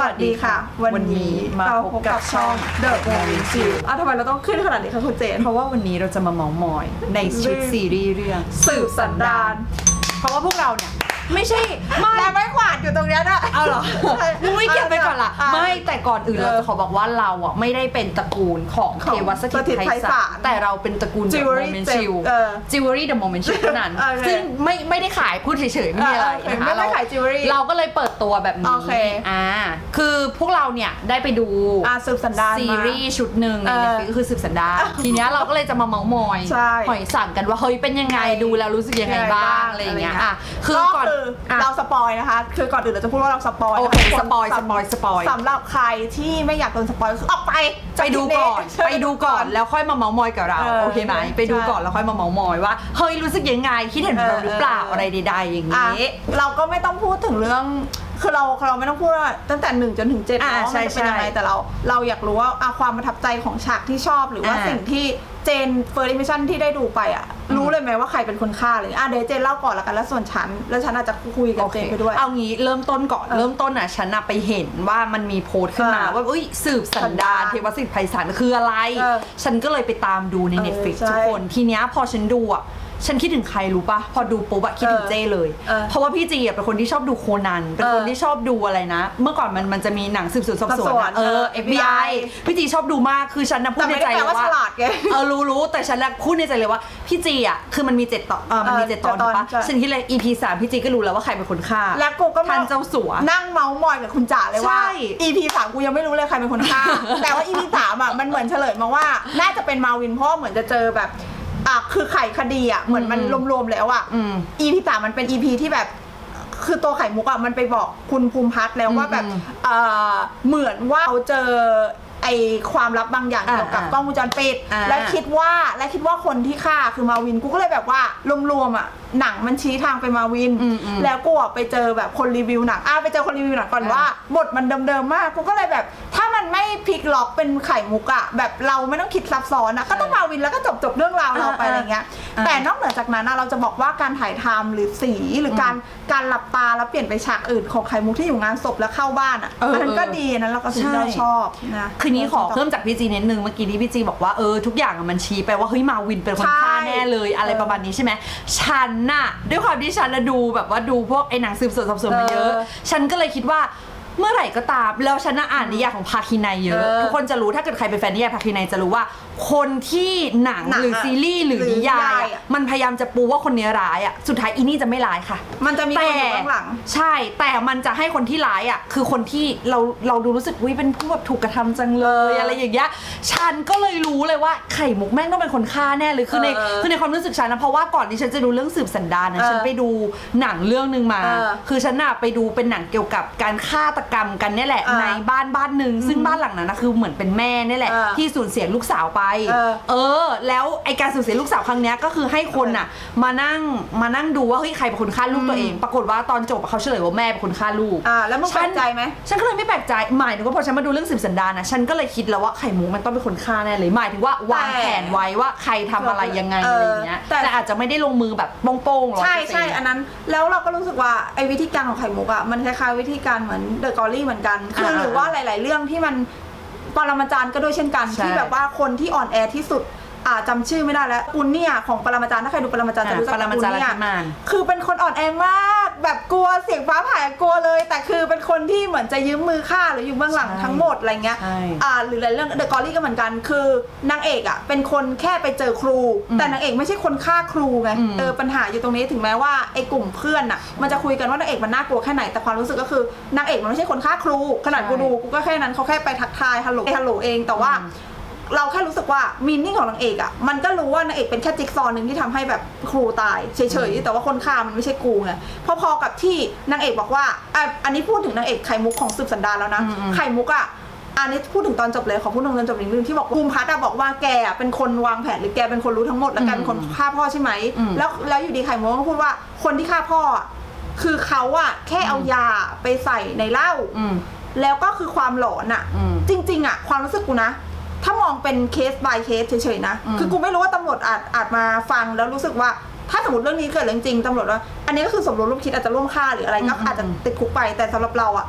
วัสดีค่ะ วันวันนี้นี้มาเราพพบบกักับบช่ช่อองง The Morning Chill อะทำไมเราต้องขึ้นขนาดนี้คะคุณเจน เพราะว่าวันนี้เราจะมาเมาส์มอยในชุดซีรีส์เรื่องสืบสันดาน เพราะว่าพวกเราเนี่ย ไม่ใช่ไม่ และไม่ขวาดอยู่ตรงเนี้ยนะเอาเหรอมึงไม่เก็บไปก่อนล่ะอ่ไม่แต่ก่อนอื่นเออเราจะขอบอกว่าเราอะไม่ได้เป็นตระกูลของของเทวสถิตสถิตไพไพศาศาลลแต่เราเป็นตระกูล The Jewelry Moment เจ็บ Chill เออ Jewelry The Moment Chill เท่านั้น โอเคซึ่งไม่ไม่ได้ขายพูดเฉยๆไม่มีอะไรเออโอเคนะคะไม่ได้เราขาย jewelry เราก็เลยเปิดตัวแบบนี้โอเค อ่าคือพวกเราเนี่ยได้ไปดู อะสืบสันดานมา ซีรีส์ชุดหนึ่งในเออเน็ตฟลิกก็คือสืบสันดานทีเนี้ยเราก็เลยจะมาเมาส์มอยใช่หอยสั่งกันว่าเฮ้ยเป็นยังไงดูแล้วรู้สึกยังไงบ้างอะไรอย่างเงี้ยอะคือก็ก่อนคืออะเราสปอยนะคะ คือก่อนอื่นเราจะพูดว่าเราสปอยโอนะเคคะสปอยสำสปอยสปอย สำหรับใครที่ไม่อยากโดนสปอยคือออกไปไปดูก่อน จากไปดูก่อนแล้วค่อยมาเมาส์มอยกับเราเออโอเคไหมไปดูใช่ก่อนแล้วค่อยมาเมาส์มอยว่าเฮ้ยรู้สึกยังไงคิดเห็นเหมือนเราหรือเปล่าเออเออ อะไรใดๆอย่างอะนี้ เราก็ไม่ต้องพูดถึงเรื่อง คือเราเราไม่ต้องพูดว่าตั้งแต่หนึ่งจนถึงเจ็ดอ่าเนาะใช่มันจะเป็นยังไงใช่แต่เรา เราอยากรู้ว่าอะความประทับใจของฉากที่ชอบหรือว่าอ่าสิ่งที่ เจนเฟิร์สอิมชั่นที่ได้ดูไปอะ รู้เลยไหมว่าใครเป็นคนฆ่าเลยอะเดี๋ยวเจนเล่าก่อนละกันแล้วส่วนฉัน แล้วฉันอาจจะคุยกับเจนไปด้วย เอางี้เริ่มต้นก่อนเออเริ่มต้นอะฉันอะไปเห็นว่ามันมีโพสต์ขึ้นมาเออว่าอุ้ยสืบสันดานสันดานเทวสิทธิ์ไพศาลคืออะไรเออฉันก็เลยไปตามดูในเออ Netflix ใช่ทุกคนทีเนี้ยพอฉันดูอะ ฉันคิดถึงใครรู้ปะพอดูปุ๊บอะคิดถึงเออเจ้เลย เออเพราะว่าพี่จีอะเป็นคนที่ชอบดูโคนัน เป็นคนเออที่ชอบดูอะไรนะ เมื่อก่อนมันมันจะมีหนังสืบสวนสอบสวนสอบสวนอะเออเออ FBI พี่จีชอบดูมากคือฉันนะพูดแต่ในไม่ใจได้แปลเลยว่าว่าฉลาดไงเออรู้รู้แต่ฉันน่ะพูดในใจเลยว่าพี่จีอะคือมันมีเจ็ดตอนเออมันมีเออเจ็ดตอนเจ็ดตอนถูกปะใช่ ฉันคิดเลย EP สามพี่จีก็รู้แล้วว่าใครเป็นคนฆ่าแล้วกูก็ทันเจ้าสัว นั่งเมาส์มอยกับคุณจ๋าเลยว่า ใช่ EP สามกูยังไม่รู้เลยใครเป็นคนฆ่า แต่ว่า EP สามอะมันเหมือนเฉลยมาว่า น่าจะเป็นมาวินเพราะว่าเหมือนจะเจอแบบ อะคือไขคดีอะเหมือนมันรวมๆแล้วอะอืม EP สามมันเป็น EP ที่แบบ คือตัวไข่มุกอะมันไปบอกคุณภูมิพัฒน์แล้วว่าแบบอืมเออเหมือนว่าเขาเจอไอความลับบางอย่างอ่าเกี่ยวกับอ่ากล้องวงจรปิด อ่าและคิดว่าและคิดว่าคนที่ฆ่าคือมาวินกูก็เลยแบบว่ารวมๆอะหนังมันชี้ทางไปมาวิน อืมอืมแล้วกูอะไปเจอแบบคนรีวิวหนังอะไปเจอคนรีวิวหนังก่อนอ่าว่าบทมันเดิมๆมากกูก็เลยแบบ ถ้ามันไม่พลิกล็อกเป็นไข่มุกอะแบบเราไม่ต้องคิดซับซ้อนอะก็ต้องมาวินแล้วก็จบจบๆเรื่องราวเราไปอ่าอะไรเงี้ย อ่า แต่นอกเหนือจากนั้นนะเราจะบอกว่าการถ่ายทำหรือสีหรือการการหลับตาแล้วเปลี่ยนไปฉากอื่นของไข่มุกที่อยู่งานศพแล้วเข้าบ้านอะเอออันนั้นก็เออ ดีอันนั้นเราก็ถึงใช่เราชอบนะคืนนี้ขอเพิ่มจากพี่จีนิดนึงเมื่อกี้ที่พี่จีบอกว่าเออทุกอย่างอะมันชี้ไปว่าเฮ้ยมาวินเป็นคนใช่ฆ่าแน่เลยอะไรเออประมาณนี้ใช่ไหมฉันน่ะด้วยความที่ฉันน่ะดูแบบว่าดูพวกไอ้หนังสืบสวนสอบสวนมาเยอะ เออ ฉันก็เลยคิดว่า เมื่อไหร่ก็ตามแล้วฉันน่ะอ่านนิยายของภาคีนัยเยอะ เออทุกคนจะรู้ถ้าเกิดใครเป็นแฟนนิยายภาคีนัยจะรู้ว่า คนที่หนังหนังหรืออะซีรีส์หรือหรือนิยายนิยายอะ อะมันพยายามจะปูว่าคนเนี้ยร้ายอะสุดท้ายอีนี่จะไม่ร้ายค่ะ มันจะมีคนอยู่ข้างหลัง ใช่แต่มันจะให้คนที่ร้ายอะคือคนที่เราเราดูรู้สึกวิเป็นผู้แบบถูกกระทำจังเลยเออออะไรอย่างเงี้ยฉันก็เลยรู้เลยว่าไข่มุกแม่งต้องเป็นคนฆ่าแน่เลยคือในเออคือในความรู้สึกฉันนะเพราะว่าก่อนที่ฉันจะดูเรื่องสืบสันดานนะเออฉันไปดูหนังเรื่องหนึ่งมา เออ คือฉันน่ะไปดูเป็นหนังเกี่ยวกับการฆาตกรรมกันเนี่ยแหละเออในบ้านบ้านหนึ่งซึ่งบ้านหลังนั้นนะคือเหมือนเป็นแม่เนี่ยแหละเออที่สูญเสียลูกสาวไป เออเออ แล้วไอการสูญเสียลูกสาวครั้งเนี้ยก็คือให้คนน่ะ มานั่งมานั่งดูว่าเฮ้ยใครเป็นคนฆ่าลูกตัวเอง ปรากฏว่าตอนจบอะเขาเฉลยว่าแม่เป็นคนฆ่าลูกอ่าแล้วมึงแปลกใจไหม ฉันก็เลยไม่แปลกใจหมายถึงว่าพอฉันมาดูเรื่องสืบสันดานนะฉันก็เลยคิดแล้วว่าไข่มุกมันต้องเป็นคนฆ่าแน่เลยหมายถึงว่าวางแผนไว้ว่าใครทำอะไรยังไงเอออะไรอย่างเงี้ยแต่ แต่อาจจะไม่ได้ลงมือแบบโป้งๆหรอก ใช่ใช่อันนั้นแล้วเราก็รู้สึกว่าไอ้วิธีการของไข่มุกอะมันคล้ายๆวิธีการเหมือนเดอะกอรี่เหมือนกัน คือหรือว่าหลาย ๆ เรื่องที่มันปรมาจารย์ก็ด้วยเช่นกัน ใช่ที่แบบว่าคนที่อ่อนแอที่สุดอ่าจำชื่อไม่ได้แล้วปุณเนี่ยของปรมาจารย์ถ้าใครดูปรมาจารย์จะรู้จักปรมาจารย์ปุณเนี่ยลัทธิมาน คือเป็นคนอ่อนแอมาก แบบกลัวเสียงฟ้าผ่ากลัวเลย แต่คือเป็นคนที่เหมือนจะยืมมือฆ่าหรืออยู่เบื้องหลังใช่ทั้งหมดอะไรเงี้ยใช่อ่าหรือหลายเรื่องเดอะกอรี่ก็เหมือนกัน คือนางเอกอะเป็นคนแค่ไปเจอครู อืมแต่นางเอกไม่ใช่คนฆ่าครูไงอืม เออปัญหาอยู่ตรงนี้ถึงแม้ว่าไอ้กลุ่มเพื่อนอะมันจะคุยกันว่านางเอกมันน่ากลัวแค่ไหนแต่ความรู้สึกก็คือนางเอกมันไม่ใช่คนฆ่าครูขนาดใช่กูดูกูก็แค่นั้นเขาแค่ไปทักทายฮัลโหลฮัลโหลเองแต่ว่าอืม เราแค่รู้สึกว่ามีนิ่งของนางเอกอะมันก็รู้ว่านางเอกเป็นแค่จิ๊กซอว์หนึ่งที่ทำให้แบบครูตายเฉยๆแต่ว่าคนฆ่ามันไม่ใช่กูไงพอๆกับที่นางเอกบอกว่าอะอันนี้พูดถึงนางเอกไข่มุกของสืบสันดานแล้วนะ อืมอืมไข่มุกอะอันนี้พูดถึงตอนจบเลยขอพูดถึงตอนจบนิดนึงที่บอกภูมิพัฒน์อะบอกว่าแกอะเป็นคนวางแผนหรือแกเป็นคนรู้ทั้งหมดแล้วแกเป็นคนฆ่าพ่อใช่ไหมอืม แล้วแล้วอยู่ดีไข่มุกก็พูดว่าคนที่ฆ่าพ่ออะคือเขาอะแค่เอายาไปใส่ในเหล้า อืม แล้วก็คือความหลอนอะอืม จริง ๆอะความรู้สึกกูนะ ถ้ามองเป็นเคส by เคสเฉยๆนะ อืม คือกูไม่รู้ว่าตำรวจอาจอาจมาฟังแล้วรู้สึกว่า ถ้าสมมติเรื่องนี้เกิดเรื่องจริงตำรวจว่า อันนี้ก็คือสมรู้ร่วมคิดอาจจะร่วมฆ่าหรืออะไรก็อาจจะติดคุกไปแต่สำหรับเราอะ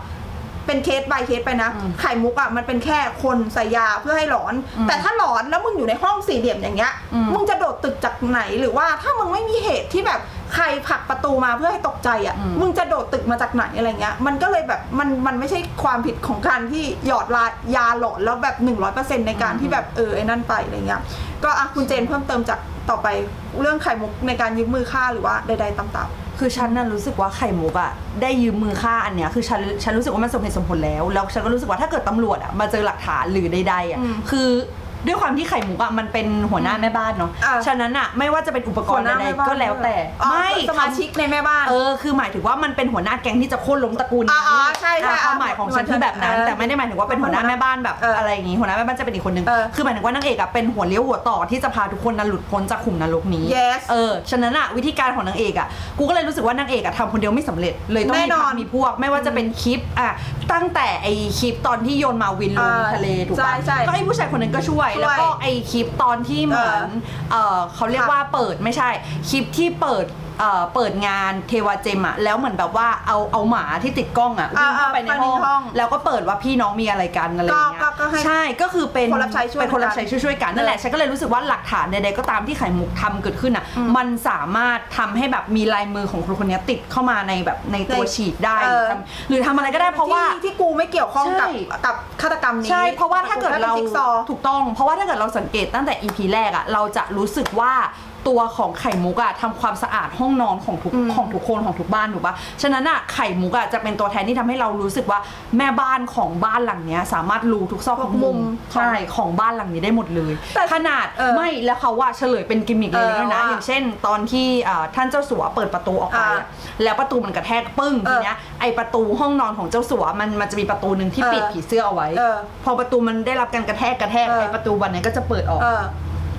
เป็นเคส by เคสไปนะ อืมไข่มุกอะมันเป็นแค่คนใส่ยาเพื่อให้หลอน อืมแต่ถ้าหลอนแล้วมึงอยู่ในห้องสี่เหลี่ยมอย่างเงี้ย อืม มึงจะโดดตึกจากไหนหรือว่าถ้ามึงไม่มีเหตุที่แบบ ใครผลักประตูมาเพื่อให้ตกใจอะ อืม มึงจะโดดตึกมาจากไหนอะไรเงี้ย มันก็เลยแบบมันมันไม่ใช่ความผิดของการที่หยอดลายาหลอนแล้วแบบ 100%ในการที่แบบเออไอ้นั่นไปอะไรเงี้ย ก็อะคุณเจนเพิ่มเติมจากต่อไปเรื่องไข่มุกในการยืมมือฆ่าหรือว่าใดๆต่าง คือฉันน่ะรู้สึกว่าไข่มุกอะได้ยืมมือฆ่าอันเนี้ยคือฉันฉันรู้สึกว่ามันสมเหตุสมผลแล้ว แล้วฉันก็รู้สึกว่าถ้าเกิดตำรวจอะมาเจอหลักฐานหรือใดๆอะอืม คือ ด้วยความที่ไข่มุกอะมันเป็นหัวหน้าแม่บ้านเนาะอะ ฉะนั้นอะไม่ว่าจะเป็นอุปๆกรณ์ใดๆก็แล้วแต่อ๋อไม่สมาชิกในแม่บ้าน เออคือหมายถึงว่ามันเป็นหัวหน้าแก๊งที่จะโค่นล้มตระกูลอ่าอ่าใช่ใช่อะความหมายของฉันคือแบบนั้น เออแต่ไม่ได้หมายถึงว่าเป็นหัวหน้าแม่บ้านแบบเออออะไรอย่างงี้หัวหน้าแม่บ้านจะเป็นอีกคนนึงเออคือหมายถึงว่านางเอกอะเป็นหัวเลี้ยวหัวต่อที่จะพาทุกคนนั้นหลุดพ้นจากขุมนรกนี้ Yes เออฉะนั้นอะวิธีการของนางเอกอะกูก็เลยรู้สึกว่านางเอกอะทำคนเดียวไม่สำเร็จเลยต้องแน่มีนพัอนกมีพวก ไม่ว่าจะเป็นคลิปอะตั้งแต่ไอคลิปตอนที่โยนมาวินลงเออทะเลถูกใช่ปะ ใช่ ก็ไอผู้ชายคนนั้นก็ช่วยช่วยแล้วก็ไอคลิปตอนที่เหมือนเออเขาเรียกว่าเปิดไม่ใช่ คลิปที่เปิด เอ่อเปิดงานเทวาเจมอะแล้วเหมือนแบบว่าเอาเอาหมาที่ติดกล้องอะวิ่งเข้าไปในอ่าอ่าห้องเข้าในห้องแล้วก็เปิดว่าพี่น้องมีอะไรกันอะไรอย่างเงี้ยก็ก็ให้ใช่ก็คือเป็นคนรับใช้ช่วยเป็นคนรับกันใช้ช่วยๆกันนั่นแหละเออฉันก็เลยรู้สึกว่าหลักฐานใดๆก็ตามที่ไข่มุกทำเกิดขึ้นอะอืมมันสามารถทำให้แบบมีลายมือของคนคนนี้ติดเข้ามาในแบบในตัวในฉีดได้ เออทำหรือทำอะไรก็ได้เพราะว่า ที่ที่กูไม่เกี่ยวข้องกับใช่ กับฆาตกรรมนี้ใช่ เพราะว่าถ้าเกิดเราแต่กูแค่ป็นจิ๊กซอว์ ถูกต้อง เพราะว่าถ้าเกิดเราสังเกตตั้งแต่ EP แรกอะเราจะรู้สึกว่า ตัวของไข่มุกอะทำความสะอาดห้องนอนของทุกอืม ของทุกคนของทุกบ้านถูกปะฉะนั้นอะไข่มุกอะจะเป็นตัวแทนที่ทำให้เรารู้สึกว่าแม่บ้านของบ้านหลังเนี้ย สามารถรู้ทุกซอกทุกมุมใช่ของบ้านหลังนี้ได้หมดเลย แต่ขนาดเออไม่แล้วเขาว่าเฉลยเป็นกิมมิกเลยเออด้วยนะ ว่าอย่างเช่น ตอนที่อ่าท่านเจ้าสัวเปิดประตูออกไปอะอ่าแล้วประตูมันกระแทกปึ้งเอทีอเนี้ยไอประตูห้องนอนของเจ้าสัวมันมันจะมีประตูหนึ่งที่เออปิดผีเสื้อเอาไว้ เออ พอประตูมันได้รับการกระแทกกระแทกเออ ไอประตูบานนี้ก็จะเปิดออก เออ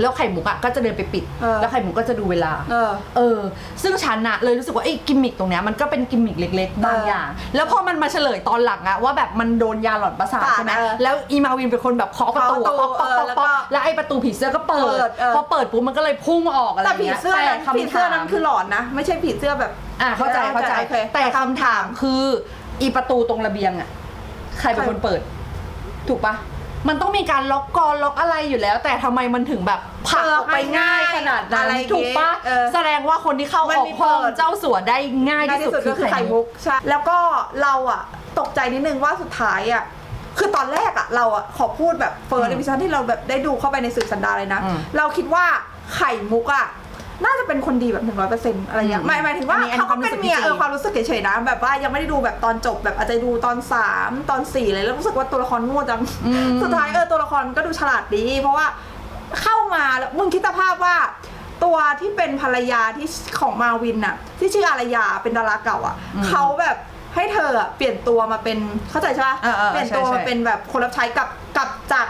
แล้วไข่มุกอะก็จะเดินไปปิด เออ แล้วไข่มุกก็จะดูเวลา เออ เออ ซึ่งฉันอะเลยรู้สึกว่าไอ้กิมมิคตรงเนี้ยมันก็เป็นกิมมิคเล็กๆบางเออออย่าง แล้วพอมันมาเฉลยตอนหลังอะว่าแบบมันโดนยาหลอนประสาทประสาทใช่ไหมเออแล้วอีมาวินเป็นคนแบบเคาะประตูเคาะประตูป๊อกป๊อกเออป๊อกแล้วก็แล้วไอ้ประตูผีเสื้อก็เปิเปิดดเออ พอเปิดปุ๊บมันก็เลยพุ่งออกอะไรแต่ผีเงี้ยเสื้อนั้นคำผีเสื้อนั้นถามคือหลอนนะ ไม่ใช่ผีเสื้อแบบอะเข้าใจเข้าใจ โอเคแต่คำถามคืออีประตูตรงระเบียงอะใครเป็นคนเปิด ถูกปะ มันต้องมีการล็อกกรล็อกอะไรอยู่แล้ว แต่ทำไมมันถึงแบบผลักออกไปง่ายขนาดนั้นอะไรอย่างงี้ถูกปะเออแสดงว่าคนที่เข้ามัอนอกมีห้องเปิด เจ้าสัวได้ง่ายง่ายที่ที่สุสุดดคืก็อคือไข่ไข่มุมุกกใช่แล้วก็เราอะตกใจนิดนึงว่าสุดท้ายอะคือตอนแรกอะเราอะขอพูดแบบเฟิร์สอืมดิวิชั่นที่เราแบบได้ดูเข้าไปในสื่อสันดานเลยนะอืมเราคิดว่าไข่มุกอะ น่าจะเป็นคนดีแบบหนึ่งร้อยเปอร์เซ็นต์อะไรเงี้ยอืมหมายหมายถึงว่าอันนี้อันนี้เขาก็เป็นเมียความรู้สึกเออจริงๆความรู้สึกเฉยๆนะแบบว่ายังไม่ได้ดูแบบตอนจบแบบอาจจะดูตอนสามตอนสี่เลยแล้วรู้สึกว่าตัวละครโง่จังอืม สุดท้ายเออตัวละครก็ดูฉลาดดี เพราะว่าเข้ามาแล้วมึงคิดสภาพว่า ตัวที่เป็นภรรยาที่ของมาวินน่ะ ที่ชื่ออารยาเป็นดาราเก่าอะอืมเขาแบบให้เธออะเปลี่ยนตัวมาเป็นเข้าใจใช่ปะเออเออเปลี่ยนตัวใช่ใช่ มาเป็นแบบคนรับใช้กับกับจาก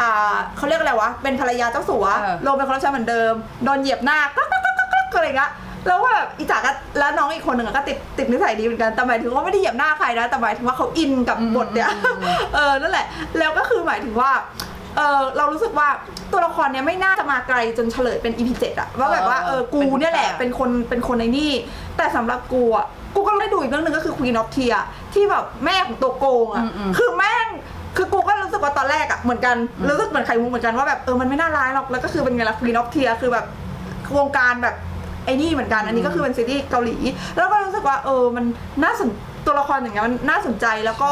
อ่าเขาเรียกอะไรวะ เป็นภรรยาเจ้าสัวเออ ลงเป็นคนรับใช้เหมือนเดิม โดนเหยียบหน้าก็ก็ก็ก็ก็อะไรเงี้ยแล้วว่าแบบอีจ๋าก็แล้วน้องอีกคนหนึ่งอะก็ติดติดนิสัยดีเหมือนกันแต่หมายถึงว่าไม่ได้เหยียบหน้าใครนะแต่หมายถึงว่าเขาอินกับบทเนี่ยอืมอืมอืมเออนั่นแหละ แล้วก็คือหมายถึงว่าเออเรารู้สึกว่าตัวละครเนี้ยไม่น่าจะมาไกลจนเฉลยเป็น EP 7อะว่าแบบว่าเออกูเนี่ยแหละเป็นคนเป็นคนในนี่ แต่สำหรับกูอะกูก็ได้ดูอีกเรื่องหนึ่งก็คือ Queen of Tears ที่แบบแม่ของตัวโกงอะอืมอืมคือแม่ง คือกูก็รู้สึกว่าตอนแรกอะเหมือนกันรู้สึกเหมือนไข่มุกเหมือนกันว่าแบบเออมันไม่น่าร้ายหรอกแล้วก็คือเป็นไงล่ะ Queen of Tears คือแบบวงการแบบไอ้นี่เหมือนกัน อันนี้ก็คือเป็นซีรีส์เกาหลี แล้วก็รู้สึกว่าเออ มันน่าสนตัวละครอย่างเงี้ยมันน่าสนใจแล้วก็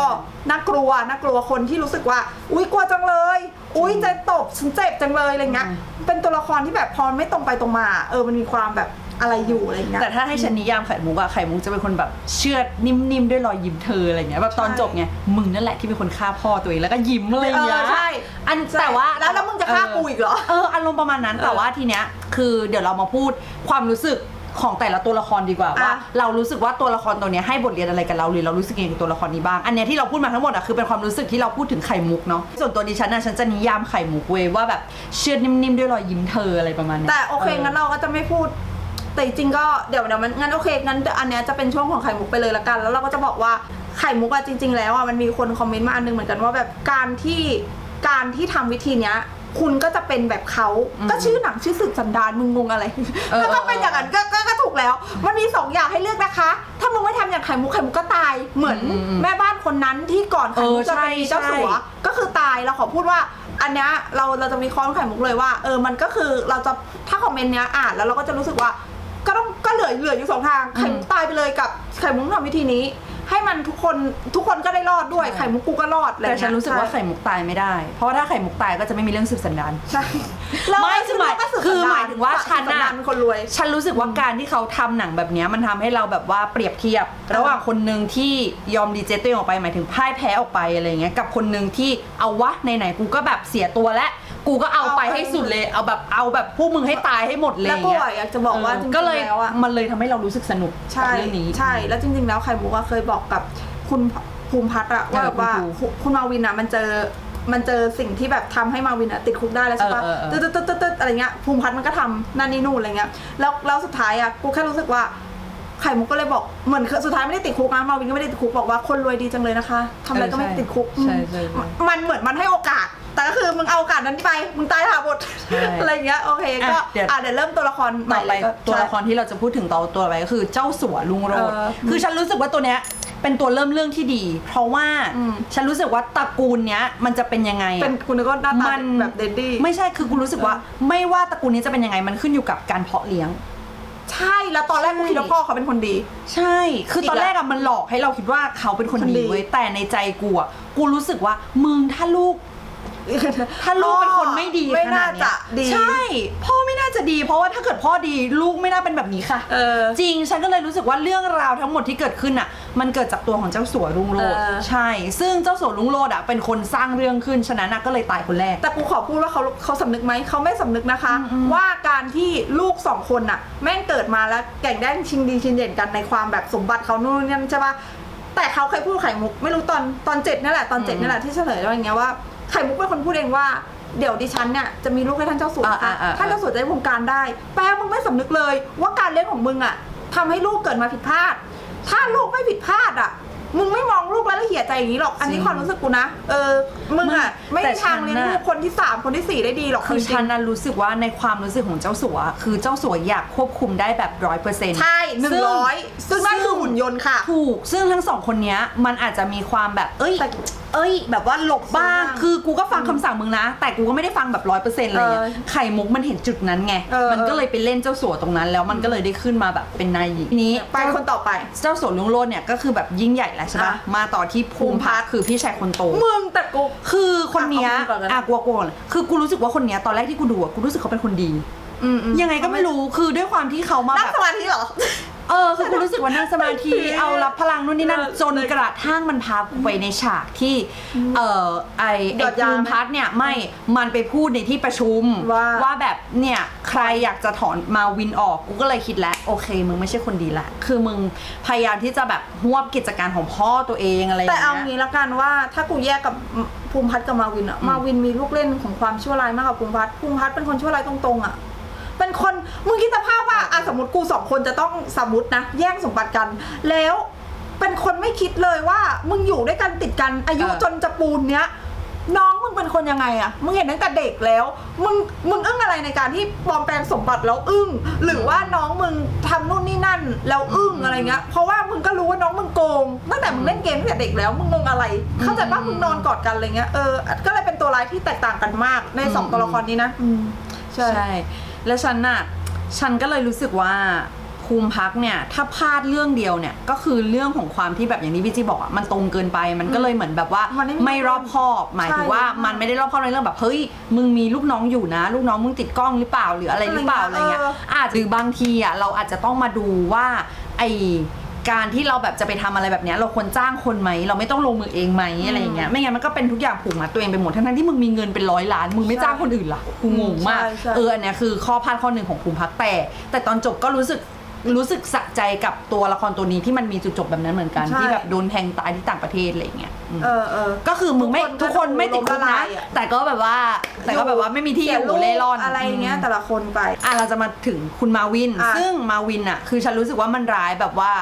น่ากลัว น่ากลัวคนที่รู้สึกว่า อุ้ยกลัวจังเลย อุ้ยใจตบฉันเจ็บจังเลยอะไรเงี้ยอืมเป็นตัวละครที่แบบพอมันไม่ตรงไปตรงมา เออ มันมีความแบบ อะไรอยู่อะไรเงี้ย แต่ถ้าให้ฉันนิยามไข่มุกอะไข่มุกจะเป็นคนแบบเชื่อดนิ่มๆ ด้วยรอยยิ้มเธออะไรเงี้ยแบบตอนใช่จบไงมึงนั่นแหละที่เป็นคนฆ่าพ่อตัวเองแล้วก็ยิ้มอะไรเงี้ยเออใช่ อันใช่แต่ว่าแล้วแล้วมึงจะฆ่ากูอีกเหรอ เอออารมณ์ประมาณนั้นเออแต่ว่าทีเนี้ยคือเดี๋ยวเรามาพูดความรู้สึกของแต่ละตัวละครดีกว่าว่า อะ เรารู้สึกว่าตัวละครตัวเนี้ยให้บทเรียนอะไรกับเราหรือเรารู้สึกยังไงกับตัวละครนี้บ้างอันเนี้ยที่เราพูดมาทั้งหมดอะคือเป็นความรู้สึกที่เราพูดถึงไข่มุกเนาะส่วนตัวดิฉันอะฉันจะนิยามไข่มุกเว้ยว่าแบบเชื่อดนิ่มๆด้วยรอยยิ้มเธออะไรประมาณเนี้ยแต่โอเคงั้นเราก็จะไม่พูด แต่จริงๆก็เดี๋ยวเดี๋ยวมันงั้นโอเคงั้นอันเนี้ยจะเป็นช่วงของไข่มุกไปเลยละกัน แล้วเราก็จะบอกว่าไข่มุกอะจริง ๆ แล้วอะมันมีคนคอมเมนต์มาอันนึงเหมือนกันว่าแบบการที่การที่ทำวิธีเนี้ยคุณก็จะเป็นแบบเขาอืมก็ชื่อหนังชื่อสึกสันดานมึงงงอะไรเออก็ต้องเป็นอย่างนั้นก็ก็ก็ถูกแล้ว มันมีสองอย่างให้เลือกนะคะ ถ้ามึงไม่ทำอย่างไข่มุกไข่มุกก็ตาย เหมือนอืมอืมแม่บ้านคนนั้นที่ก่อนไข่มุกเออจะไปมีเจ้าใช่สัวใช่ก็คือตายเราขอพูดว่า อันเนี้ยเราเราจะมีค้อนไข่มุกเลยว่า เออ มันก็คือเราจะถ้าคอมเมนต์เนี้ยอ่านแล้วเราก็จะรู้สึกว่า ก็ต้องก็เหลือเหลืออยู่สองทางไข่มุกตายไปเลยกับไข่มุกทำวิธีนี้ ให้มันทุกคนทุกคนก็ได้รอดด้วยใช่ไข่มุกกูก็รอดอะไรแต่เงี้ยฉันรู้สึกว่าใช่ไข่มุกตายไม่ได้ เพราะว่าถ้าไข่มุกตายก็จะไม่มีเรื่องสืบสันดาน ใช่แล้วไม่คือหมายก็สืบคือสันดนหมายถึงว่าฉันสืบสัน่ะ ดาเป็นคนรวย ฉันรู้สึกว่าการที่เขาทำหนังแบบเนี้ยมันทำให้เราแบบว่าเปรียบเทียบ ระหว่างคนหนึ่งที่ยอมดีเจตัวเองออกไปหมายถึงพ่ายแพ้ออกไปอะไรเงี้ยกับคนหนึ่งที่เอาวะไหนๆกูก็แบบเสียตัวแล้ว กูก็เอาไปเอาไปให้สุดเลย เอาแบบเอาแบบพวกมึงให้ตายให้หมดเลยแล้วก็เงี้ยอยากจะบอกว่าเออจริงๆก็เลยแล้วอะมันเลยทำให้เรารู้สึกสนุกใช่กับเรื่องนี้ ใช่แล้วจริง ๆ แล้วไข่มุกอะเคยบอกกับคุณภูมิพัฒน์อะว่าเออแบบว่าคุณครูคุณมาวินอะมันเจอมันเจอสิ่งที่แบบทำให้มาวินอะติดคุกได้แล้วใช่ปะเออเออเอตึ๊อดตึ๊ดตึ๊ดตึ๊ดอะไรเงี้ยภูมิพัฒน์มันก็ทำนั่นนี่นู่นอะไรเงี้ยแล้วแล้วสุดท้ายอะกูแค่รู้สึกว่าไข่มุกก็เลยบอกเหมือนสุดท้ายไม่ได้ติดคุกนะมาวินก็ไม่ได้ติดคุกบอกว่าคนรวยดีจังเลยนะคะทำอะไรก็ไม่ติดคุกใช่ใช่ใช่ มันเหมือนมันให้โอกาส แต่ก็คือมึงเอาโอกาสนั้นไป มึงตายหาบทใช่ อะไรเงี้ยโอเคก็อะเดี๋ยวอะเดี๋ยวเริ่มตัวละครใหม่ต่อไปก็ ตัวละคใช่รที่เราจะพูดถึงต่อตัวต่อไปก็คือเจ้าสัวลุงโรด เออคือฉันรู้สึกว่าตัวเนี้ยเป็นตัวเริ่มเรื่องที่ดี เพราะว่าอืม ฉันรู้สึกว่าตระกูลเนี้ยมันจะเป็นยังไงอะ เป็นคุณก็หน้าตามันแบบเดดดี้ ไม่ใช่คือกูรู้สึกว่า ไม่ว่าตระกูลนี้จะเป็นยังไงมันขึ้นอยู่กับการเพาะเลี้ยง ใช่แล้วตอนแรกกูคิดว่าพ่อเขาเป็นคนดี ใช่ คือตอนอีกแล้วแรกอะมันหลอกให้เราคิดว่าเขาเป็นคนคนดีดี เว้ยแต่ในใจกูอะกูรู้สึกว่ามึงถ้าลูก ถ้าลูกเป็นคนไม่ดีไม่ขน่านาดจะเนี้ยดี ใช่ พ่อไม่น่าจะดี เพราะว่าถ้าเกิดพ่อดีลูกไม่น่าเป็นแบบนี้ค่ะ เออ จริงฉันก็เลยรู้สึกว่าเรื่องราวทั้งหมดที่เกิดขึ้นอะ มันเกิดจากตัวของเจ้าสัวลุงโรดเออ ใช่ ซึ่งเจ้าสัวลุงโรดอะเป็นคนสร้างเรื่องขึ้นฉะนั้นอะก็เลยตายคนแรก แต่กูขอพูดว่าเขาเขาสำนึกไหมเขาไม่สำนึกนะคะ อืมอืมว่าการที่ลูกสองคนน่ะ แม่งเกิดมาแล้วแก่งแด้งชิงดีชิงเด่นกันในความแบบสมบัติเขานู่นนี่นั่นใช่ปะแต่เขาเคยพูดไข่มุก ไม่รู้ตอนตอนเจ็ดนี่แหละตอนเจ็ดนี่แหละที่เฉลยว่าอย่างเงี้ยว่า ไข่มุกเป็นคนพูดเองว่า เดี๋ยวดิฉันเนี่ยจะมีลูกให้ท่านเจ้าสัวนะคะอ่าอ่าอ่า ท่านเจ้าสัวจะได้วงการได้ แปลมึงไม่สำนึกเลย ว่าการเลี้ยงของมึงอะทำให้ลูกเกิดมาผิดพลาด ถ้าลูกไม่ผิดพลาดอะ มึงไม่มองลูกแล้วละเอียดใจอย่างนี้หรอก อันนี้ความรู้สึกกูนะ เออ มึงอะไม่ได้ทางเลี้ยงลูกคนที่สามคนที่สี่ได้ดีหรอกคือจริงๆ ฉันน่ะรู้สึกว่าในความรู้สึกของเจ้าสัว คือเจ้าสัวอยากควบคุมได้แบบร้อยเปอร์เซ็นต์ใช่หนึ่งร้อยซึ่งนั่นคือหุ่นยนต์ค่ะ ถูกซึ่งทั้งสองคนเนี้ยมันอาจจะมีความแบบเอ้ยแต่ เอ้ย แบบว่าหลบบ้างบ้าง คือกูก็ฟังคำสั่งมึงนะ แต่กูก็ไม่ได้ฟังแบบร้อยเปอร์เซ็นต์อะไรเงี้ย เออไข่มุกมันเห็นจุดนั้นไง เออ มันก็เลยไปเล่นเจ้าสัวตรงนั้น แล้วมันก็เลยได้ขึ้นมาแบบเป็นนายหญิงนี้ไปคนต่อไป เจ้าสัวลุงโลดเนี่ยก็คือแบบยิ่งใหญ่แล้วใช่ปะอะ มาต่อที่ภูมิพัฒน์คือพี่ชายคนโต มึงแต่กู คือคนเนี้ยอะเอาพูดก่อนก็ได้อะกลัวกลัวเลยคือกูรู้สึกว่าคนเนี้ยตอนแรกที่กูดูอะกูรู้สึกเขาเป็นคนดี อืมอืมยังไงก็ไม่รู้ คือด้วยความที่เขามานั่แบงบสมาธิเหรอ เออคือกูรู้สึกว่านั่งสมาธิโอเคเอารับพลังนู่นนี่นั่นเออจนกระทั่งมันพากูไปในฉากที่เออไอหยไออดยาภูไหมมิพัฒน์เนี่ยไม่มันไปพูดในที่ประชุมว่าแบบเนี่ยใครอยากจะถอนมาวินออกกูก็เลยคิดแล้วโอเค มึงไม่ใช่คนดีละ คือมึงพยายามที่จะแบบหวบกิจการของพ่อตัวเองอะไรอย่างแต่เงี้ยเอางี้ละกันว่าถ้ากูแยกกับภูมิพัฒน์กับมาวินอะมาวินมีลูกเล่นของความชั่วร้ายมากกว่าภูมิพัฒน์ภูมิพัฒน์เป็นคนชั่วร้ายตรงๆอะ เป็นคนมึงคิดสภาพว่าอะสมมติกูสองคนจะต้องสมมตินะ แย่งสมบัติกัน แล้วเป็นคนไม่คิดเลยว่า มึงอยู่ด้วยกันติดกันอายุเออ จนจะปูนเนี้ย น้องมึงเป็นคนยังไงอะมึงเห็นตั้งแต่เด็กแล้ว มึงมึงอึ้งอะไรในการที่ปลอมแปลงสมบัติแล้วอึ้ง หรือว่าน้องมึงทำนู่นนี่นั่นแล้วอึ้งอะไรเงี้ย เพราะว่ามึงก็รู้ว่าน้องมึงโกงตั้งแต่มึงเล่นเกมตั้งแต่เด็กแล้วมึงงงอะไร เข้าใจป่ะมึงนอนกอดกันอะไรเงี้ยเออก็เลยเป็นตัวร้ายที่แตกต่างกันมากในสองตัวละครนี้นะอืมใช่ ใช่ แล้วฉันน่ะฉันก็เลยรู้สึกว่าภูมิพักเนี่ยถ้าพลาดเรื่องเดียวเนี่ยก็คือเรื่องของความที่แบบอย่างที่พี่จีบอกอะมันตรงเกินไปมันก็เลยเหมือนแบบว่ามันไม่มีไม่รอบคอบ หมายถึงว่าใช่มันไม่ได้รอบคอบในเรื่องแบบเฮ้ยมึงมีลูกน้องอยู่นะ ลูกน้องมึงติดกล้องหรือเปล่าหรืออะไรหรือเปล่าอะอะไรไรเงี้เงี้ยยอาจหรือบางทีอะเราอาจจะต้องมาดูว่าไอ การที่เราแบบจะไปทำอะไรแบบเนี้ยเราควรจ้างคนไหม เราไม่ต้องลงมือเองไหมอะไรอย่างเงี้ยไม่งั้นมันก็เป็นทุกอย่างผูกมัดตัวเองไปหมดทั้งๆที่มึงมีเงินเป็นร้อยล้านมึงไม่จ้างคนอื่นล่ะกูงงมากใช่ใช่ เอออันเนี้ยคือข้อพลาดข้อหนึ่งของภูมิพักแต่ แต่ตอนจบก็รู้สึกรู้สึกสะใจกับตัวละครตัวนี้ที่มันมีจุดจบแบบนั้นเหมือนกันใช่ ที่แบบโดนแทงตายที่ต่างประเทศอะไรอย่างเงี้ยอืม เออเออ ก็คือมึงไม่ทุทุกกคคนนไม่ติดคุกล้มละนะลายอะ แต่ก็แบบว่า แต่ก็แบบว่าไม่มีที่อยู่สีลูกเล่ร่อนอะไรเงี้ยแต่ละคนไป อะเราจะมาถึงคุณมาวิน อะซึ่งมาวินอะ คือฉันรู้สึกว่ามันร้ายแบบว่า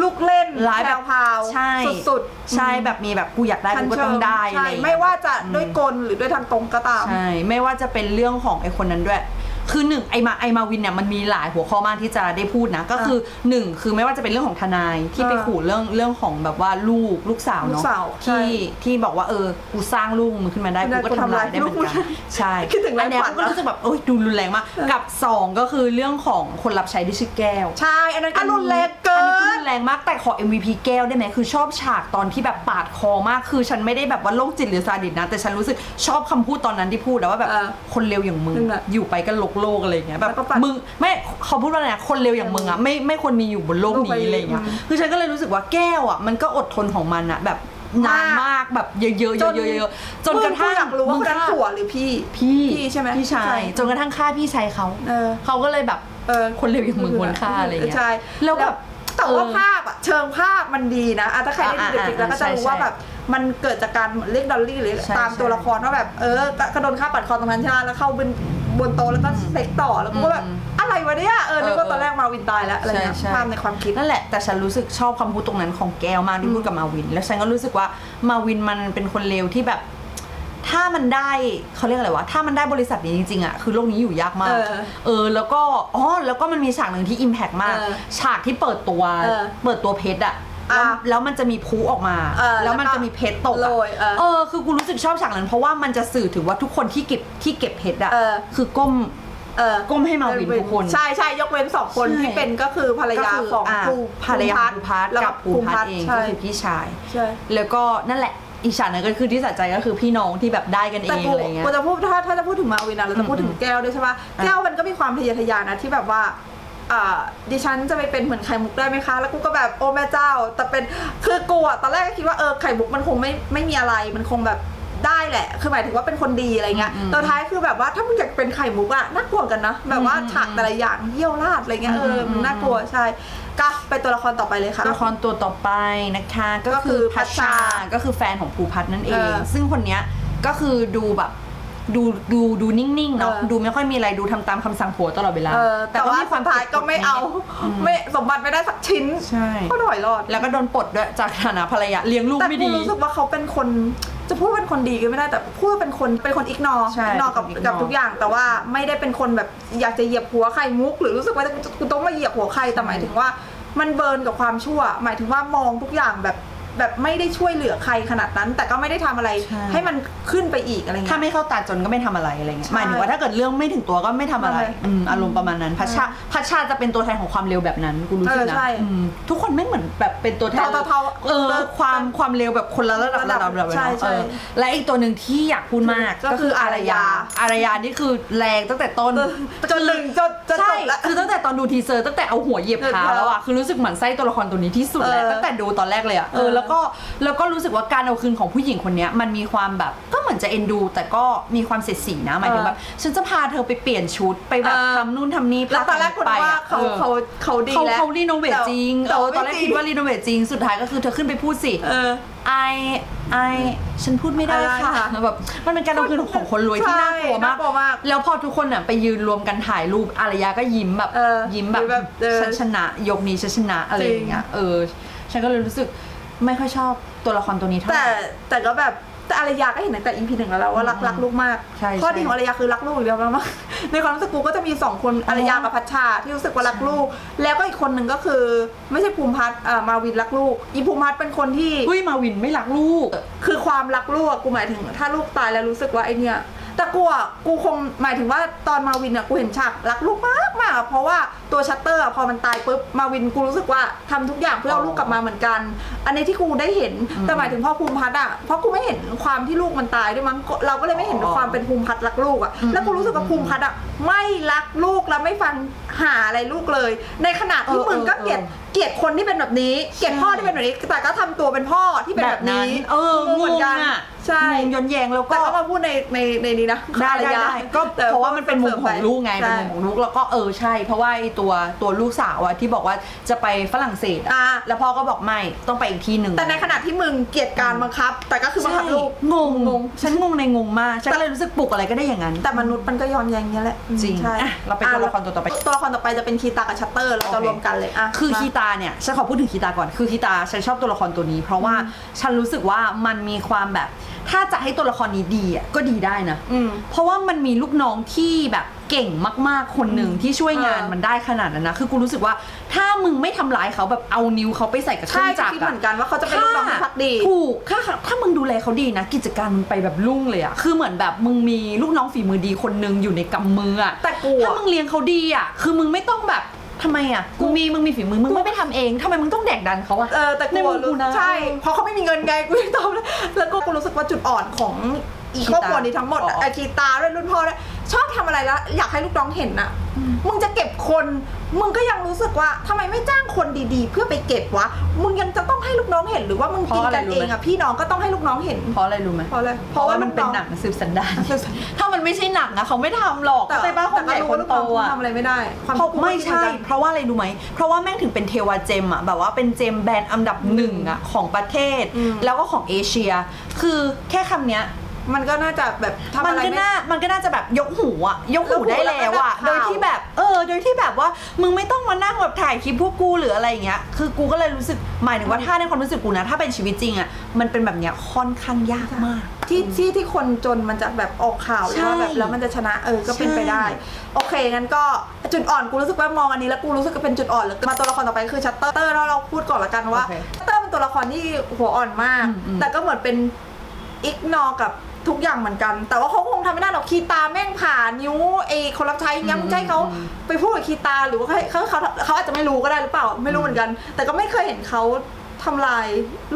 ลูกเล่นร้ายแบบพรวๆใช่ สุดๆใช่แบบมีแบบกูอยากได้ชั้กูนก็เชิต้องได้อะใช่ไรอย่างเงี้ย ไม่ว่าจะด้วยกลหรือด้วยทางตรงก็ตาม ใช่ ไม่ว่าจะเป็นเรื่องของไอคนนั้นด้วย คือหนึ่งไอมาไอมาวินเนี่ยมันมีหลายหัวข้อมากที่จะได้พูดนะ ก็คือหนึ่งคือไม่ว่าจะเป็นเรื่องของทนายที่ไปอ่าขู่เรื่องเรื่องของแบบว่าลูกลูกสาวลูเนาะกสาวใช่ที่ที่บอกว่าเออกูสร้างลูกมึงขึ้นมาได้ไม่กูได้ก็ทำลายได้เหมือนกูกันทำลายลูกใช่คิดถึงแรงอันเนี้ยฝันกูก็รู้สึกแบบโอ้ยดูรุนแรงมากกับสองก็คือเรื่องของคนรับใช้ที่ชื่อแก้ว ใช่ อันนั้นก็รุนแรงเกิอันนี้คือนรุนแรงมากแต่ขอ MVP แก้วได้ไหมคือชอบฉากตอนที่แบบปาดคอมากคือฉันไม่ได้แบบว่าโรคจิตหรือซาดิสนะ แต่ฉันรู้สึกชอบคำพูดตอนนั้นที่พูดแล้วว่าแบบเออคนเลวอย่างมึงนั่นแหละอยู่ไปก็โลกโลกอะไรอย่างเงี้ยแบบแล้วก็ปัดมึงไม่เขาพูดว่าอะไรนะคนเลวอย่างมึงอะไม่ไม่ควรมีอยู่บนโลกโลกใบนี้นี้อะไรอย่างเงี้ยอืมคือฉันก็เลยรู้สึกว่าแก้วอะมันก็อดทนของมันอะแบบนานมากแบบเยอะๆเยอะๆเยอะๆจนกระทั่งมึอยากรู้ว่ามึคนนั้นฆ่ผัวหรือพี่ พี่พี่ใช่ไหมพี่ชายจนกระทั่งฆ่าพี่ชายเขาเออ เขาก็เลยแบบเออ คนเลวอย่างมึงควรฆ่าอะไรอย่างเงี้ย ใช่แล้วแบบแต่ว่าเออภาพอะเชิงภาพมันดีนะอะถ้าใครได้ดูอ่าเด็กๆแล้วก็จะรู้ใช่ว่าใช่แบบมันเกิดจากการเรียกดอลลี่หรือใช่ตามตัวใช่ละครว่าแบบเออกระโดนฆ่าปัดคอตรงนั้นใช่ไหมแล้วเข้าบน บนโต๊ะแล้วก็เซ็กต่อแล้วก็แบบอืมอะไรวะเนี่ยเออนึกว่าเออตอนแรกมาวินตายแล้วอะไรเงี้ยใช่ใช่ภาพในความคิดนั่นแหละแต่ฉันรู้สึกชอบคำพูดตรงนั้นของแก้วมากที่พูดกับมาวิน แล้วฉันก็รู้สึกว่ามาวินมันเป็นคนเลวที่แบบถ้ามันได้เขาเรียกอะไรวะ ถ้ามันได้บริษัทนี้จริงๆอะคือโลกนี้อยู่ยากมากเออเออ แล้วก็ อ๋อ แล้วก็มันมีฉากหนึ่งที่อิมแพกมากเออฉากที่เปิดตัวเออเปิดตัวเพชรอะ แล้วอะแล้วมันจะมีพลุออกมา เออแล้วมันแล้วก็จะมีเพชรตกโรอะยเออ เออคือกูรู้สึกชอบฉากนั้นเพราะว่ามันจะสื่อถึงว่าทุกคนที่เก็บที่เก็บเพชรอะเออ คือก้ม เออก้มให้มาวินทุกคนใช่ใช่ยกเว้นสองคนใช่ ที่เป็นก็คือภรรยาก็คืของอะภูภรรยาของภูพัฒน์แล้วกับภูพัฒน์เองใช่ก็คือพี่ชาย ใช่ แล้วก็นั่นแหละอีกฉากหนึงก็คือที่สะใจก็คือพี่น้องที่แบบได้กันเอแต่งกูอะไรเงี้ย กูจะพูดถ้าถ้าจะพูดถึงมาวินนะเราจะพูดถึงแก้วด้วยใช่ปะอะแก้วมันก็มีความทะเยอทะยานนะที่แบบว่า อ่าดิฉันจะไปเป็นเหมือนไข่มุกได้ไหมคะ แล้วกูก็แบบโอ้แม่เจ้า แต่เป็นคือกูอะตอนแรกก็คิดว่าเออไข่มุกมันคงไม่ไม่มีอะไร มันคงแบบได้แหละ คือหมายถึงว่าเป็นคนดีอะไรเงี้ยอืมแตอนท้ายคือแบบว่าถ้ามึงอยากเป็นไข่มุกอะน่ากลัวกันนะ แบบว่าอืมฉากแต่ละอย่างเยี่ยวราดอะไรเงี้ยเออมันอืมน่ากลัวใช่ก็ไปตัวละครต่อไปเลยค่ะ ตัวละครตัวต่อไปนะคะ ก็ก็คืคืออพัชชาพัชชา ก็คือแฟนของภูพัฒน์นั่นเอเองอซึ่งคนเนี้ยก็คือดูแบบ ดูดูดูนิ่งๆเนาะเออ ดูไม่ค่อยมีอะไรดูทำตามคำสั่งผัวตลอดเวลาเออแต่ว่าสุดท้ายก็ไม่เอาอืมไม่สมบัติไม่ได้สักชิ้นใช่ ก็ถอยรอดแล้วก็โดนปลดด้วยจากฐานะภรรยาเลี้ยงลูกแต่ไม่กูดี รู้สึกว่าเขาเป็นคนจะพูดว่าเป็นคนดีก็ไม่ได้แต่พูดว่าเป็นคนเป็นคนอิกนอใช่อิกนอกับเป็นคน ignore กับทุกอย่าง แต่ว่าไม่ได้เป็นคนแบบอยากจะเหยียบหัวใครมุก หรือรู้สึกว่ากูต้องมาเหยียบหัวใครแต่หมายถึงว่า มันเบิร์นกับความชั่ว หมายถึงว่ามองทุกอย่างแบบ แบบไม่ได้ช่วยเหลือใครขนาดนั้น แต่ก็ไม่ได้ทำอะไรใช่ ให้มันขึ้นไปอีกอะไรเงี้ย ถ้าไม่เข้าตาจนก็ไม่ทำอะไรอะไรเงี้ยใช่หมายถึงว่าถ้าเกิดเรื่องไม่ถึงตัวก็ไม่ทำอะไรใช่อืมอารมณ์ประมาณนั้นพัชชาพัชชาจะเป็นตัวแทนของความเร็วแบบนั้นกูรู้สึกเออนะใช่อืมทุกคนไม่เหมือนแบบเป็นตัวแทนเท่าๆเออเออความความเร็วแบบคนละระดับระระดัดับบระดับใช่เนาะใช่เออและอีกตัวหนึ่งที่อยากพูดมากก็คืออารยา อารยานี่คือแรงตั้งแต่ต้น จนหนึ่งจนจะใช่จบแล้วคือตั้งแต่ตอนดูทีเซอร์ตั้งแต่เอาหัวเหยียบเท้าเออแล้วอะคือรู้สึกเหมือนไส้ตัวละครตัวนี้ที่สุดแล้วเออตั้งแต่ดูตอนแรกเลยอะเออ เออแล้วก็แล้วก็รู้สึกว่าการเอาคืนของผู้หญิงคนเนี้ยมันมีความแบบก็เหมือนจะเอ็นดู แต่ก็มีความเสียดสีนะหมายถึงแบบฉันจะพาเธอไปเปลี่ยนชุดไปแบบเออ ทำนู่นทำนี่แล้วตอนแรกคนไปว่าอะเขาออ เขาเขาดีเขาแล้วเขารีโนเวทจริงเออตอนแรกไม่คิดว่ารีโนเวทจริง สุดท้ายก็คือเธอขึ้นไปพูดสิ เออ ไอไอฉันพูดไม่ได้อะไรค่ะค่ะแบบมันเป็นการเอาคืนของคนรวยที่น่ากลัวใช่มาน่ากลัวมากแล้วพอทุกคนน่ะไปยืนรวมกันถ่ายรูปอารยาก็ยิ้มแบบเออยิ้มแบบยิ้มแบบเออฉันชนะ ยกนี้ฉันชนะอะไรอย่างเงี้ย เออ ฉันก็เลยรู้สึก ไม่ค่อยชอบตัวละครตัวนี้เท่าไหแต่ร่ แต่ก็แบบแต่อารยาก็เห็นตั้งแต่ EP หนึ่งแล้วแหละว่ารักอืมรักลูกมากใช่ข้อใช่ดีของอารยาคือรักลูกอย่างเดียวมากในความรู้สึกกูก็จะมีสองคนอารยากับพัชชาที่รู้สึกว่ารักลูก แล้วก็อีกคนหนึ่งก็คือ ไม่ใช่ภูมิพัฒน์อ่ามาวินรักลูก อีภูมิพัฒน์เป็นคนที่เฮ้ยมาวินไม่รักลูก คือความรักลูกอะกูหมายถึง ถ้าลูกตายแล้วรู้สึกว่าไอเนี่ยแต่กูอะกูคงหมายถึงว่าตอนมาวินอะกูเห็นฉากรักลูกมากมากอะเพราะว่าตัวชัตเตอร์อะพอมันตายปุ๊บมาวินกูรู้สึกว่าทำทุกอย่างเพื่อเอาลูกกลับมาเหมือนกัน อันนี้ที่กูได้เห็นแต่หมายถึงพ่อภูมิพัฒน์อะเพราะกูไม่เห็นความที่ลูกมันตายด้วยมั้งก็เราก็เลยไม่เห็นอ๋อความเป็นภูมิพัฒน์รักลูกอะอืมแล้วกูรู้สึกว่าภูมิพัฒน์อะไม่รักลูกแล้วไม่ฟังหาอะไรลูกเลย ในขณะที่เออมึงก็เออเกลียดเกลียดคนที่เป็นแบบนี้ เกลียดพ่อที่เป็นแบบนี้แต่ก็ทำตัวเป็นพ่อที่เป็นแบบนี้ เอองเหมือนกันอะใช่งงย้อนแยงแล้วแต่ก็ก็มาพูดในในในนี้นะได้อารได้ยาได้ก็แต่เพราะว่ามันเป็นมุมของลูกไงเป็นใช่มุมของลูกแล้วก็เออใช่ เพราะว่าไอ้ตัวตัวลูกสาวอะที่บอกว่าจะไปฝรั่งเศสอะอ่า แล้วพ่อก็บอกไม่ต้องไปอีกที่หนึ่งแต่ในขณะที่มึงเกลียดการบังคับ แต่ก็คือบังคับลูก งงงง ฉันงงในงงมากฉันก็เลยรู้สึกปลุกอะไรก็ได้อย่างนั้น แต่มนุษย์มันก็ย้อนแย้งเนี้ยแหละจริงใช่อะเราไปตัวละครตัวต่อไปตัวละครต่อไปจะเป็นคีตากับชัตเตอร์เราจะโอเค รวมกันเลยอะคือมา คีตาเนี่ยฉันขอพูดถึงคีตาก่อนคือคีตาฉันชอบตัวละครตัวนี้ เพราะว่าฉันรู้สึกว่ามันมีความแบบ ถ้าจะให้ตัวละครนี้ดีอะก็ดีได้นะ อืม เพราะว่ามันมีลูกน้องที่แบบเก่งมากๆคนหนึ่งที่ช่วยงานเออ มันได้ขนาดนั้นนะ คือกูรู้สึกว่าถ้ามึงไม่ทำร้ายเขาแบบเอานิ้วเขาไปใส่กับเครื่ใช่องจักรคิดอะเหมือนกันว่าเขาจะเป็นลูกน้องที่พักดี ถูกถ้าถ้ามึงดูแลเขาดีนะ กิจการมึงไปแบบรุ่งเลยอะคือเหมือนแบบมึงมีลูกน้องฝีมือดีคนหนึงอยู่ในกำมืออะแต่กูอะถ้ามึงเลี้ยงเขาดีอะคือมึงไม่ต้องแบบ ทำไมอะกูมีมึงมีฝีมือมึงไม่ไปทำเองทำไมมึงต้องแดกดันเขาอะเออแต่ในกูมุมกูรู้นะใช่ เพราะเขาไม่มีเงินไงกูไม่ตอบเลยแล้วก็กูรู้สึกว่าจุดอ่อนของอีคีครอบตาครัวนี้ทั้งหมดอะอ๋อไอคีตาด้วยรุ่นพ่อด้วย ชอบทำอะไรแล้วอยากให้ลูกน้องเห็นน่ะ มึงจะเก็บคน มึงก็ยังรู้สึกว่าทำไมไม่จ้างคนดีๆ เพื่อไปเก็บวะ มึงยังจะต้องให้ลูกน้องเห็นหรือว่ามึงกินกันเองอะพี่น้องก็ต้องให้ลูกน้องเห็น เพราะอะไรรู้ไหมเพราะอะไรเพราะว่ามันเป็นลูกหนังสืบสันดาน ถ้ามันไม่ใช่หนังนะเขาไม่ทำหรอกแต่เข้าใจปะคนใหญ่แต่ก็คนรู้โตว่าลูกน้องอะ ทำอะไรไม่ได้ความเพราะกูไม่คิดใช่เหอนกัน เพราะว่าอะไรรู้ไหม เพราะว่าแม่งถึงเป็นเทวาเจมอะแบบว่าเป็นเจมแบรนด์อันดับหนึ่งอะของประเทศ อืมแล้วก็ของเอเชีย คือแค่คำเนี้ย มันก็น่าจะแบบทำมันอะไรก็ไม่ น่ามันก็น่าจะแบบยกหูอะยกหูยกหูได้แล้วอะแล้วก็โดยที่แบบเออ โดยที่แบบว่ามึงไม่ต้องมานั่งแบบถ่ายคลิปพวกกูหรืออะไรอย่างเงี้ยคือกูก็เลยรู้สึกหมายถึงว่าถ้าในความรู้สึกกูนะ ถ้าเป็นชีวิตจริงอะมันเป็นแบบเนี้ยค่อนข้างยากมาก ที่ที่ที่คนจนมันจะแบบออกข่าวหรือว่าแบบใช่แล้วมันจะชนะเออก็เป็นใช่ไปได้โอเคงั้นก็จุดอ่อนกูรู้สึกว่ามองอันนี้แล้วกูรู้สึกว่าเป็นจุดอ่อนเลยมาตัวละครต่อไปคือชัตเตอร์แล้วเราพูดก่อนละกันว่าโอเคชัตเตอร์เป็นตัวละครที่หัวอ่อนมาก อืมอืมแต่ก็เหมือนเป็นอิกนอกับ ทุกอย่างเหมือนกัน แต่ว่าเขาคงทำไม่ได้หรอกคีตาแม่งผ่านิ้วไอ้คนรับใช้อย่างเงี้ยมึงจะให้เขาไปพูดกับคีตาหรือว่าเขาเขาเขาเขาอาจจะไม่รู้ก็ได้หรือเปล่าไม่รู้เหมือนกัน แต่ก็ไม่เคยเห็นเขาทำลาย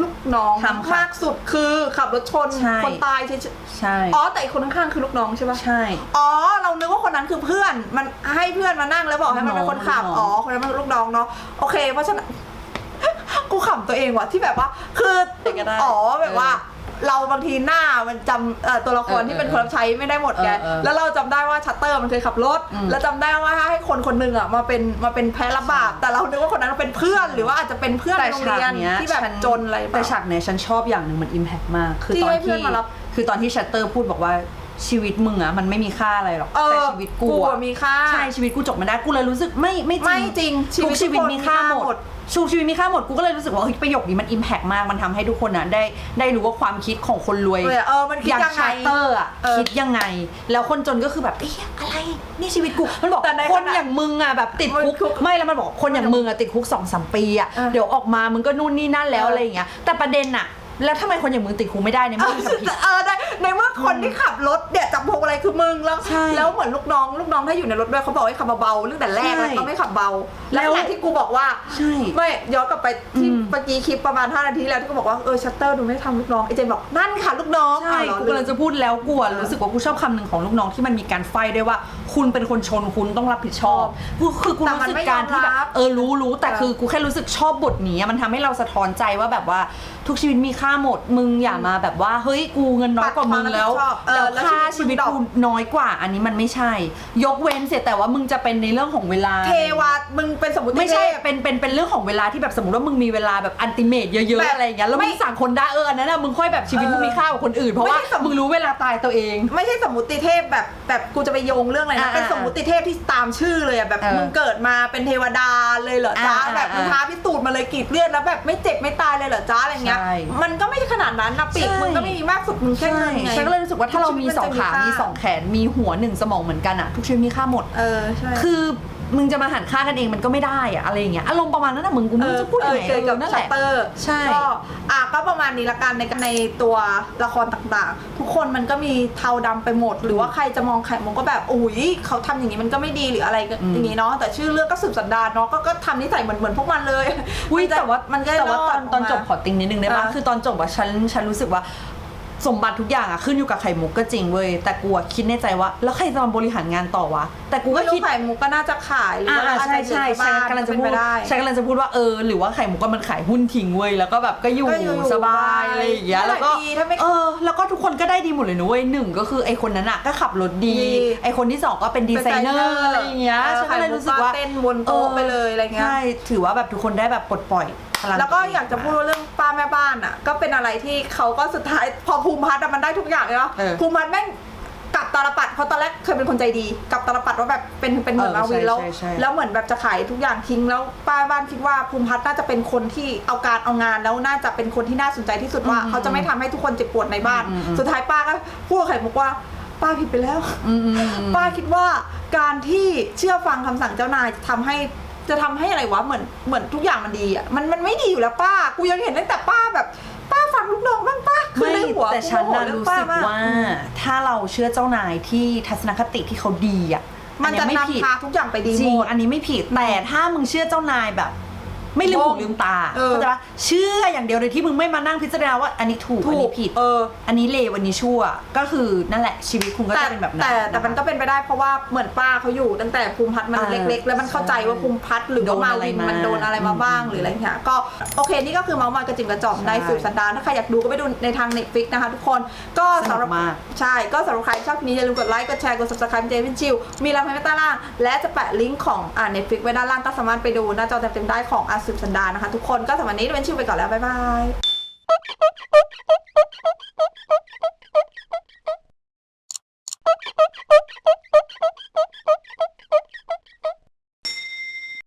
ลูกน้องทำค่ะมากสุดคือขับรถชนใช่ คนตายเฉยใช่ ๆอ๋อแต่อีกคนข้างๆคือลูกน้องใช่ปะ ใช่ อ๋อ เรานึกว่าคนนั้นคือเพื่อน มันให้เพื่อนมานั่งแล้วบอกให้มันเป็นคนขับ ลูกน้อง อ๋อ คนนั้นมันลูกน้องเนาะ โอเค เพราะฉะนั้น กูขำตัวเองว่ะที่แบบว่า คือก็ได้อ๋อ แบบว่า เราบางทีหน้ามันจำเอ่อตัวละครเออที่เป็นคนรับใช้ไม่ได้หมดไงเออเออแล้วเราจำได้ว่าชัตเตอร์มันเคยขับรถ อืม แล้วจำได้ว่าให้คนคนหนึ่งอะมาเป็นมาเป็นแพ้รับบาปแต่เรานึกว่าคนนั้นเป็นเพื่อนหรือว่าอาจจะเป็นเพื่อนแต่ในโรงฉากเรียนเนี้ยที่แบบฉัจนอะไรเปแต่ล่าฉากเนี้ยฉันชอบอย่างหนึ่งมันอิมแพกมาก คือที่ตอนให้เพื่ที่อนมารับคือตอนที่ชัตเตอร์พูดบอกว่า ชีวิตมึงอะมันไม่มีค่าอะไรหรอก เออแต่ชีวิตกูกูอะอะมีค่า ใช่ชีวิตกูจบไม่ได้กูเลยรู้สึกไม่ไม่จริงไม่จริงชีวิตทุกชีวิตทุกคนมีค่ามีค่าหหมมด ดชูชีวิตมีค่าหมดกูก็เลยรู้สึกว่าเฮ้ยประโยคนี้มันอิมแพกมากมันทำให้ทุกคนอะได้ได้รู้ว่าความคิดของคนรวย เลยอะเออมันคิดอย่างยังไงชัตเตอร์อะเออคิดยังไง แล้วคนจนก็คือแบบเอ๊ะอะไรนี่ชีวิตกูมันบอกแต่ในคนขณะอย่างมึงอะแบบติดมันคุกคุกไม่แล้วมันบอกคนอย่างมึงอะติดคุกสองสามปีอะเออเดี๋ยวออกมามึงก็นู่นนี่นั่นแล้วเออออะไรอย่างเงี้ยแต่ประเด็นอะ แล้วทำไมคนอย่างมึงติดคุกไม่ได้เนี่ยมึงทำผิด เออได้ในเมื่อคนที่ขับรถเนี่ยจับพวงอะไรคือมึงแล้วใช่แล้วเหมือนลูกน้อง ลูกน้องถ้าอยู่ในรถด้วยเขาบอกให้ขับเบาๆตั้งแต่แรกใช่เลยเขาไม่ขับเบา แล้แล้ววอย่างที่กูบอกว่าใช่ไม่ย้อนกลับไปที่อืม เมื่อกี้คลิปประมาณ 5 นาทีแล้วที่กูบอกว่าเออชัตเตอร์ดูไม่ทำลูกน้องไอเจนบอกนั่นค่ะลูกน้องใช่อ้าวเหรอกูกำลังจะพูดแล้วกูอะเออรู้สึกว่ากูชอบคำหนึ่งของลูกน้องที่มันมีการไฟด้วยว่า คุณเป็นคนชนคุณต้องรับผิดชอบกูคือกูแต่รู้มันสึกไม่การที่แบยอมรับบเออรู้รู้แต่เออคือกูแค่รู้สึกชอบบทนี้อะมันทำให้เราสะท้อนใจว่าแบบว่าทุกชีวิตมีค่าหมดมึงอย่ามาแบบว่าเฮ้ยกูเงินน้อยกว่ามึงแล้วปัดความรับผิดชอบเออแล้วแล้วค่าชีชีวิวิตตมึงกูน้อยกว่า อันนี้มันไม่ใช่ ยกเว้นเสียแต่ว่ามึงจะเป็นในเรื่องของเวลา เทวามึงเป็นสมมติไม่ใช่เทพเป็นเป็นเป็นเรื่องของเวลาที่แบบสมมติว่ามึงมีเวลาแบบอันติเมตเยอะแบๆบอะไรอย่างเงี้ยแล้วมึไม่งสั่งคนได้เอออันนั้นอะมึงค่อยแบบชีวิตเออมึงมีค่ากว่าคนอื่นเพราะไม่ว่าใช่สมมุติมึงรู้เวลาตายตัวเอง ไม่ใช่สมมติเทพแบบแบบกูจะไปโยงเรื่องอะไรนะอ่าเป็นสมมติเทพที่ตามชื่อเลยอะแบบเออมึงเกิดมาเป็นเทวดาเลยเหรอจ้าอ่าแบบมึงอ่าท้าพิสูจน์มาเลยกรีดเลือดแล้วแบบไม่เจ็บไม่ตายเลยเหรอจ้าอะไรเงี้ยใช่มันก็ไม่ใช่ขนาดนั้นนะปีกใช่มึงก็ไม่มีมากสุดมึงแค่ใช่เงินไงฉันก็เลยรู้สึกว่าถ้าเรามีชีวิตสองนจะขาค่มีสองแขน มีหัวหนึ่งสมองเหมือนกันอะทุกชีวิตมีค่าหมด เออใช่ คือ มึงจะมาหันค่ากันเองมันก็ไม่ได้อะอะไรอย่างเงี้ยอารมณ์ประมาณนั้นนะมึงกูไม่รู้จะพูดยังไงเกี่ยวกับนั่นแหชัละตเตอร์ใช่ ก็อะก็ประมาณนี้ละกันในในตัวละครต่างๆ ทุกคนมันก็มีเทาดำไปหมด หรือว่าใครจะมองใครมองก็แบบอุ้ยเขาทำอย่างนี้มันก็ไม่ดีหรืออะไรก็อืมอย่างนี้เนาะแต่ชื่อเรื่องก็สืบสันดานเนาะก็ก็ทำนิสัยเหมือนเหมือนพวกมันเลยอุ้ยมันจะแต่ว่ามันก็แต่ว่าตอนรดตอนกมาจบขอติงนิดนึงได้ปะอะคือตอนจบอะฉันฉันรู้สึกว่า สมบัติทุกอย่างอะขึ้นอยู่กับไข่มุกก็จริงเว้ยแต่กูอะคิดในใจว่า แล้วใครจะมาบริหารงานต่อวะ แต่กูก็ไม่รู้คิดไข่มุกก็น่าจะขายหรืออ่าว่าอาจใช่จะใช่อยู่ใช่บ้านกำลังจะเป็นพูไปดได้ฉันกำลังจะพูดว่าเออ หรือว่าไข่มุกก็มันขายหุ้นทิ้งเว้ยแล้วก็แบบก็อยู่ก็อยู่สบายสบายอะไรอย่างเงี้ยได้แล้วก็ดีถ้าไม่เออแล้วก็ทุกคนก็ได้ดีหมดเลยนะเว้ยหนึ่งก็คือไอคนนั้นอะก็ขับรถดีดีไอคนที่สองก็เป็นดีไซเนอร์อะไรอย่างเงี้ยออฉันก็เลยรู้สึกว่าไข่มุเต้นบนโต๊ะไปเลยอะไรเงี้ยใช่ถือว่าแบบทุกคนได้แบบปลดปล่อย พลังแล้วก็อยากจะพูดว่าเรื่องป้าแม่บ้านอะ ก็เป็นอะไรที่เขาก็สุดท้ายพอภูมิพัฒน์อะมันได้ทุกอย่างเลยเนาะเออภูมิพัฒน์แม่งกกับตาลปัดเพราะตอนแรกเคยเป็นคนใจดีกับตาลปัดว่าแบบเป็นเป็นเหมือนเออมาวินแล้วใช่ใช่ใช่ แล้วเหมือนแบบจะขายทุกอย่างทิ้งแล้วป้าบ้านคิดว่าภูมิพัฒน์น่าจะเป็นคนที่เอาการเอางานแล้วน่าจะเป็นคนที่น่าสนใจที่สุดว่าเขาจะไม่ทำให้ทุกคนเจ็บปวดในบ้าน สุดท้ายป้าก็พูดกับไข่มุกว่าป้าผิดไปแล้ว อืมอืมอืมป้าคิดว่าการที่เชื่อฟังคำสั่งเจ้านายจะทำให้ จะทำให้อะไรวะเหมือนเหมือนทุกอย่างมันดีอะมันมันไม่ดีอยู่แล้วป้า กูยังเห็นตั้งแต่ป้าแบบ ป้าฟังลูกน้องบ้างป้าคือไม่ในหัวแต่ฉันกูโมโหน่ะเองรู้ป้สึกมว่า ถ้าเราเชื่อเจ้านายที่ทัศนคติที่เขาดีอะมันอัจะเยไม่ผิดนำพาทุกอย่างไปดีจริหงมดอันนี้ไม่ผิดแต่ถ้ามึงเชื่อเจ้านายแบบ ไม่ลืมหูงงลืมตาเออเข้าใจปะเชื่ออย่างเดียวเลยที่มึงไม่มานั่งพิจารณาว่าอันนี้ถูกถูอันกนี้ผิดเออ อันนี้เลวอันนี้ชั่ว ก็คือนั่นแหละชีวิตคุณก็แต่จะเป็นแบบนั้นแต่แต่มันก็เป็นไปได้เพราะว่าเหมือนป้าเขาอยู่ ตั้งแต่ภูมิพัฒน์มันอ่าเล็ก ๆ แล้วมันเข้าใจว่าภูมิพัฒน์หรือว่าโดนมาอะไรวินมามัมันโดนอะไรมาบ้างหรืออะไรเงี้ยก็โอเคนี่ก็คือเมาส์มอยกระจิ๋มกระจอมใช่ในสืบสันดานถ้าใครอยากดูก็ไปดูในทาง Netflix นะคะทุกคนก็สนุกสำหรับมากใช่ก็สำหรับใครชอบคลิปนี้อย่าลืมกดไลค์กดแชร์กด subscribe เจมินชิวมีรายละเอียดใต้ล่างและจะแปะลิงก์ของอ่า Netflix ไว้ด้านล่างก็สามารถไปดูหน้าจอเต็มๆได้ของอาสืบสันดานนะคะ ทุกคนก็สำหรับวันนี้เป็นชิวไปก่อนแล้ว บ๊ายบาย